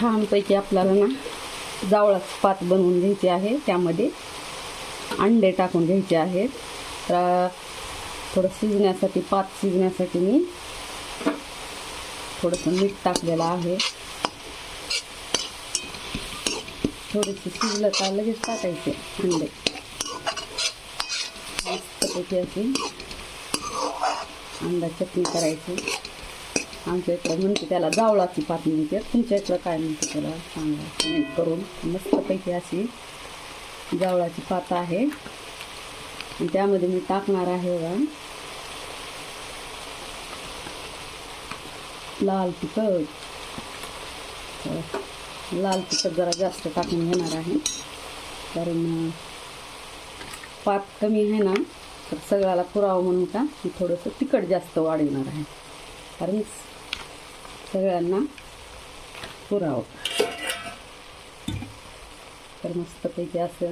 छानपैकी आपल्याला ना जावळाच पात बनवून घ्यायची आहे. त्यामध्ये अंडे टाकून घ्यायचे आहेत. तर थोडं शिजण्यासाठी पात शिजण्यासाठी मी थोडंसं मीठ टाकलेलं आहे. थोडीशी शिजलं का लगेच टाकायचे अंडे. मस्तपैकी अशी अंडा चटणी करायची. आमच्या इकडं म्हणते त्याला जावळाची पात म्हणते तुमच्या इकडं काय म्हणते त्याला? सांगा कमेंट करून मस्तपैकी अशी जावळाची पात आहे. आणि त्यामध्ये मी टाकणार आहे बघा. लाल तिखट. लाल तिखट जरा जास्त टाकून घेणार आहे. कारण पात कमी आहे ना तर सगळ्याला पुरावं म्हणून का मी थोडंसं तिखट जास्त वाढवणार आहे. कारण सगळ्यांना पुरावं. तर मस्तपैकी असं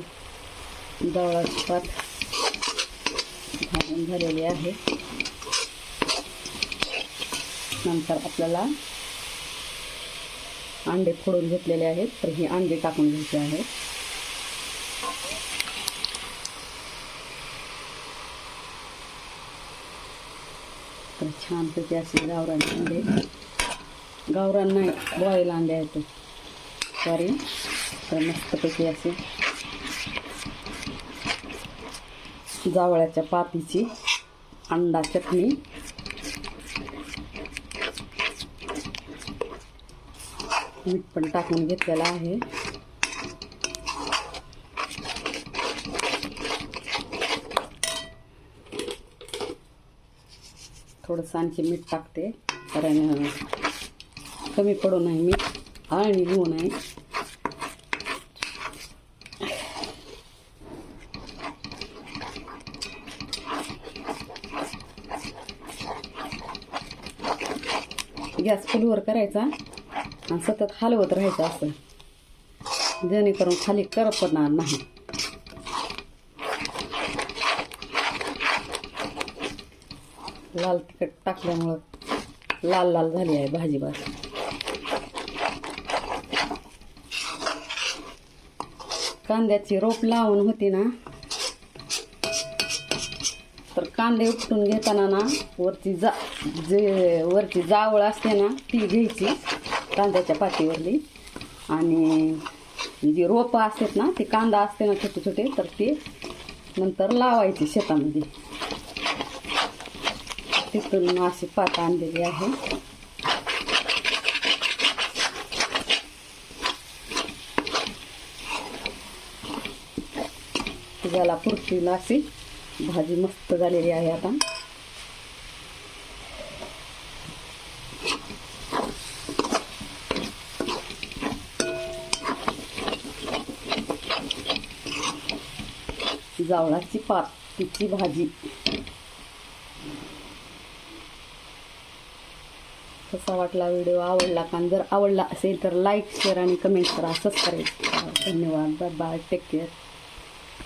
दवळाची पात घालून झालेली आहे. नंतर आपल्याला अंडे फोडून घेतलेले आहेत तर हे अंडे टाकून घ्यायचे आहेत. तर छानपैकी असे गावरान अंडे गावरान नाही बॉईल अंडे आहेत. सॉरी तर मस्तपैकी असे जावळ्याच्या पातीची अंडा चटणी. मीठ पण टाकून घेतलेलं आहे. थोडंसं आणखी मीठ टाकते. कारण कमी पडू नये मीठ. आणि घेऊ नये गॅस फुलवर करायचा. आणि सतत हलवत राहायचं असं. जेणेकरून खाली करपणार नाही. लाल तिखट टाकल्यामुळं लाल लाल झाली आहे भाजी भाजी कांद्याची रोप लावून होती ना तर कांदे उपटून घेताना ना वरची जा जे वरची जावळ असते ना ती घ्यायची कांद्याच्या पातीवरली. आणि जी रोपं असतात ना ती कांदा असते ना छोटे छोटे तर ते नंतर लावायची शेतामध्ये. तिथून अशी पात आणलेली आहे. ज्याला पुरतील अशी. भाजी मस्त झालेली आहे आता. जावळाची पात तिची भाजी. कसा वाटला व्हिडिओ आवडला का? जर आवडला असेल तर लाईक शेअर आणि कमेंट करा. सबस्क्राईब करा. धन्यवाद. Bye bye take care